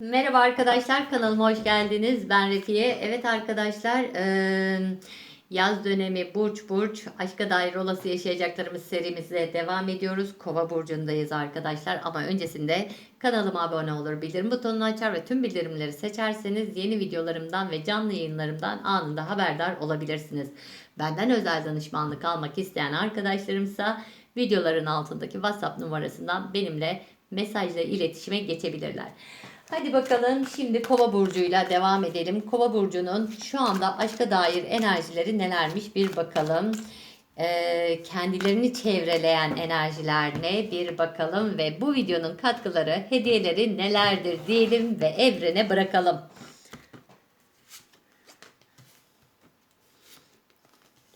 Merhaba arkadaşlar kanalıma hoş geldiniz. Ben Refiye. Evet arkadaşlar yaz dönemi burç burç aşka dair olası yaşayacaklarımız serimize devam ediyoruz. Kova burcundayız arkadaşlar ama öncesinde kanalıma abone olur bildirim butonunu açar ve tüm bildirimleri seçerseniz yeni videolarımdan ve canlı yayınlarımdan anında haberdar olabilirsiniz. Benden özel danışmanlık almak isteyen arkadaşlarımsa videoların altındaki WhatsApp numarasından benimle mesajla iletişime geçebilirler. Hadi bakalım şimdi Kova burcuyla devam edelim. Kova burcunun şu anda aşka dair enerjileri nelermiş bir bakalım. Ee, kendilerini çevreleyen enerjiler ne bir bakalım ve bu videonun katkıları, hediyeleri nelerdir diyelim ve evrene bırakalım.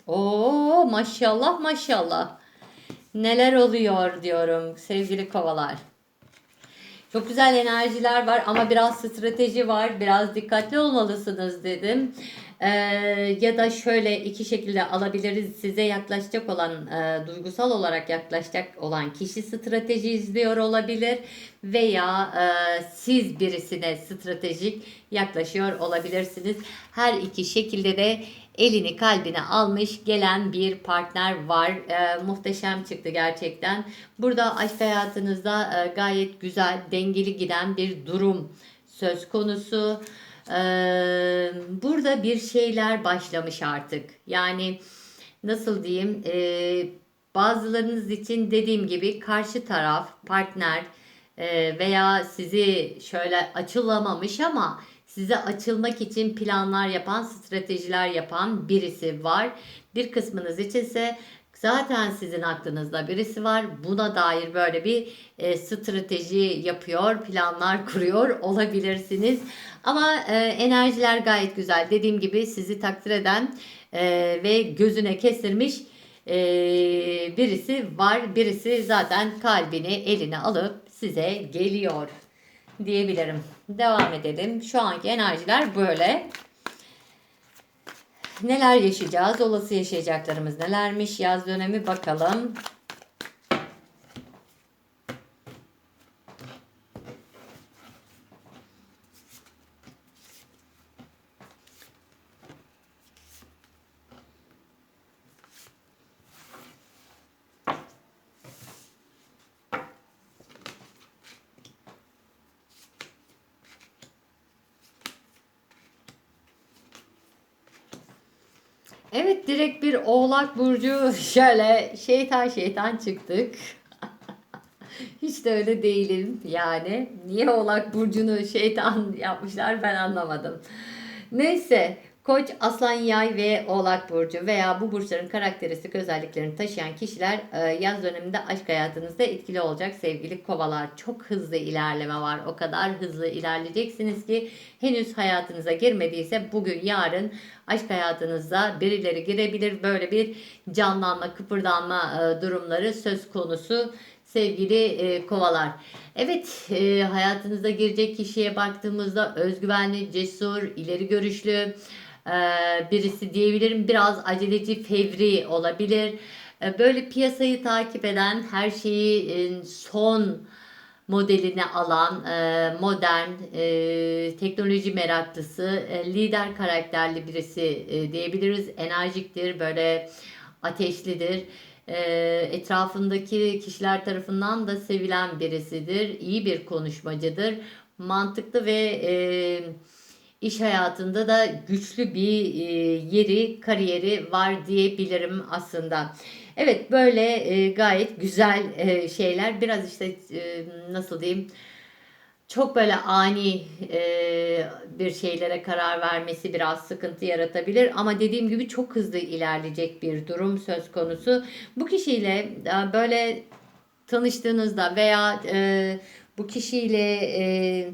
Oo maşallah maşallah. Neler oluyor diyorum sevgili kovalar. Çok güzel enerjiler var ama biraz strateji var. Biraz dikkatli olmalısınız dedim. Ee, ya da şöyle iki şekilde alabiliriz. Size yaklaşacak olan, e, duygusal olarak yaklaşacak olan kişi strateji izliyor olabilir. Veya e, siz birisine stratejik yaklaşıyor olabilirsiniz. Her iki şekilde de elini kalbine almış gelen bir partner var. E, muhteşem çıktı gerçekten. Burada aşk hayatınızda e, gayet güzel, dengeli giden bir durum söz konusu. E, burada bir şeyler başlamış artık. Yani nasıl diyeyim? E, bazılarınız için dediğim gibi karşı taraf, partner e, veya sizi şöyle açılamamış ama size açılmak için planlar yapan, stratejiler yapan birisi var. Bir kısmınız içinse zaten sizin aklınızda birisi var. Buna dair böyle bir e, strateji yapıyor, planlar kuruyor olabilirsiniz. Ama e, enerjiler gayet güzel. Dediğim gibi sizi takdir eden e, ve gözüne kestirmiş e, birisi var. Birisi zaten kalbini eline alıp size geliyor diyebilirim. Devam edelim. Şu anki enerjiler böyle. Neler yaşayacağız? Olası yaşayacaklarımız nelermiş? Yaz dönemi bakalım. Evet direkt bir oğlak burcu şöyle şeytan şeytan çıktık. Hiç de öyle değilim yani. Niye oğlak burcunu şeytan yapmışlar ben anlamadım. Neyse Koç, Aslan, Yay ve Oğlak Burcu veya bu burçların karakteristik özelliklerini taşıyan kişiler e, yaz döneminde aşk hayatınızda etkili olacak sevgili kovalar. Çok hızlı ilerleme var. O kadar hızlı ilerleyeceksiniz ki henüz hayatınıza girmediyse bugün yarın aşk hayatınıza birileri girebilir. Böyle bir canlanma, kıpırdanma e, durumları söz konusu sevgili e, kovalar. Evet e, hayatınıza girecek kişiye baktığımızda özgüvenli, cesur, ileri görüşlü birisi diyebilirim. Biraz aceleci, fevri olabilir. E, böyle piyasayı takip eden, her şeyi e, son modelini alan, e, modern, e, teknoloji meraklısı, e, lider karakterli birisi e, diyebiliriz. Enerjiktir, böyle ateşlidir. E, etrafındaki kişiler tarafından da sevilen birisidir. İyi bir konuşmacıdır. Mantıklı ve e, iş hayatında da güçlü bir e, yeri, kariyeri var diyebilirim aslında. Evet böyle e, gayet güzel e, şeyler. Biraz işte nasıl diyeyim çok böyle ani bir şeylere karar vermesi biraz sıkıntı yaratabilir. Ama dediğim gibi çok hızlı ilerleyecek bir durum söz konusu. Bu kişiyle böyle tanıştığınızda veya bu kişiyle e,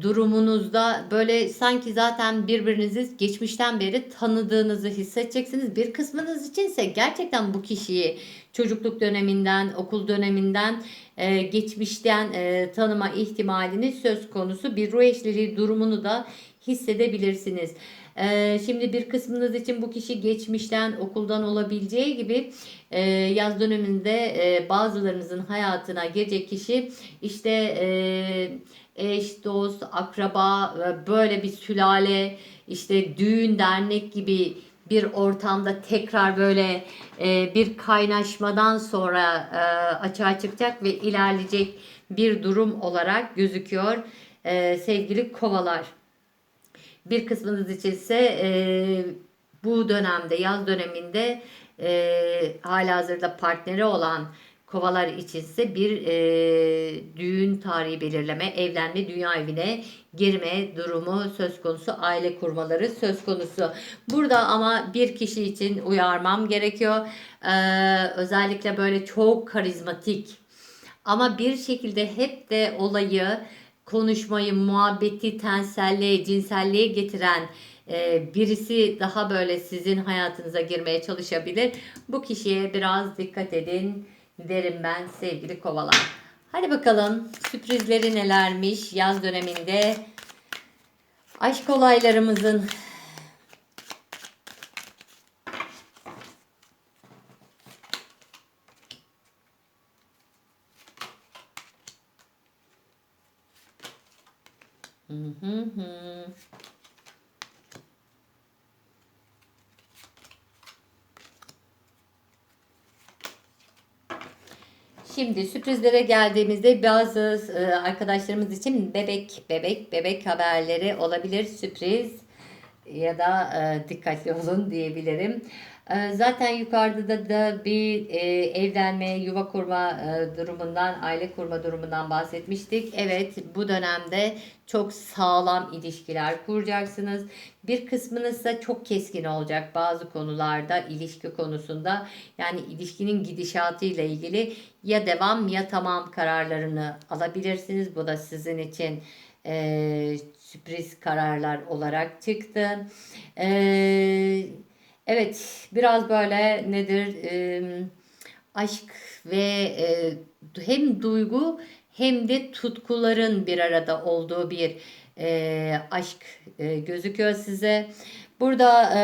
durumunuzda böyle sanki zaten birbirinizi geçmişten beri tanıdığınızı hissedeceksiniz. Bir kısmınız içinse gerçekten bu kişiyi çocukluk döneminden, okul döneminden, e, geçmişten e, tanıma ihtimaliniz söz konusu. Bir ruh eşliliği durumunu da hissedebilirsiniz. E, şimdi bir kısmınız için bu kişi geçmişten, okuldan olabileceği gibi e, yaz döneminde e, bazılarınızın hayatına girecek kişi işte e, eş, dost, akraba, böyle bir sülale, işte düğün, dernek gibi bir ortamda tekrar böyle bir kaynaşmadan sonra açığa çıkacak ve ilerleyecek bir durum olarak gözüküyor sevgili kovalar. Bir kısmınız için ise e, bu dönemde yaz döneminde e, hala hazırda partneri olan kovalar içinse bir e, düğün tarihi belirleme, evlenme, dünya evine girme durumu söz konusu, aile kurmaları söz konusu. Burada ama bir kişi için uyarmam gerekiyor. E, özellikle böyle çok karizmatik ama bir şekilde hep de olayı konuşmayı, muhabbeti tenselliğe, cinselliğe getiren e, birisi daha böyle sizin hayatınıza girmeye çalışabilir. Bu kişiye biraz dikkat edin derim ben sevgili kovalar. Hadi bakalım sürprizleri nelermiş yaz döneminde. Aşk olaylarımızın Şimdi sürprizlere geldiğimizde bazı e, arkadaşlarımız için bebek bebek bebek haberleri olabilir sürpriz ya da e, dikkatli olun diyebilirim. E, zaten yukarıda da, da bir e, evlenme, yuva kurma e, durumundan, aile kurma durumundan bahsetmiştik. Evet bu dönemde çok sağlam ilişkiler kuracaksınız. Bir kısmınız da çok keskin olacak bazı konularda, ilişki konusunda. Yani ilişkinin gidişatı ile ilgili ya devam ya tamam kararlarını alabilirsiniz. Bu da sizin için e, sürpriz kararlar olarak çıktı. Eee Evet, biraz böyle nedir? e, aşk ve e, hem duygu hem de tutkuların bir arada olduğu bir e, aşk e, gözüküyor size. Burada e,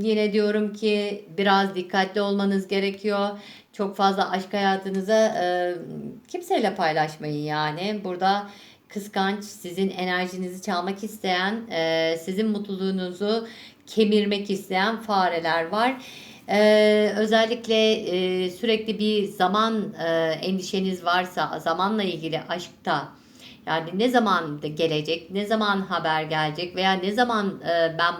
yine diyorum ki biraz dikkatli olmanız gerekiyor. Çok fazla aşk hayatınıza e, kimseyle paylaşmayın yani. Burada kıskanç, sizin enerjinizi çalmak isteyen, e, sizin mutluluğunuzu kemirmek isteyen fareler var. Ee, özellikle e, sürekli bir zaman e, endişeniz varsa zamanla ilgili aşkta yani ne zaman gelecek, ne zaman haber gelecek veya ne zaman e, ben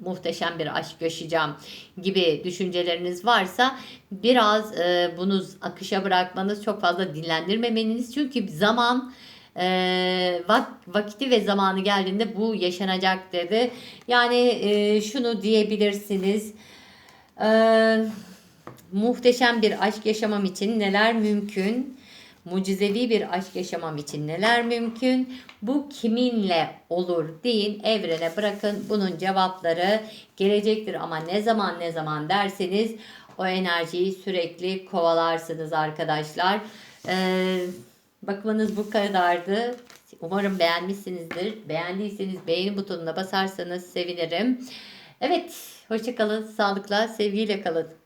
muhteşem bir aşk yaşayacağım gibi düşünceleriniz varsa biraz e, bunu akışa bırakmanız çok fazla dinlendirmemeniz çünkü zaman e, vak, vakti ve zamanı geldiğinde bu yaşanacak dedi. Yani e, şunu diyebilirsiniz. E, muhteşem bir aşk yaşamam için neler mümkün? Mucizevi bir aşk yaşamam için neler mümkün? Bu kiminle olur deyin, evrene bırakın. Bunun cevapları gelecektir ama ne zaman ne zaman derseniz o enerjiyi sürekli kovalarsınız arkadaşlar. Eee Bakmanız bu kadardı. Umarım beğenmişsinizdir. Beğendiyseniz beğeni butonuna basarsanız sevinirim. Evet, hoşçakalın, sağlıkla, sevgiyle kalın.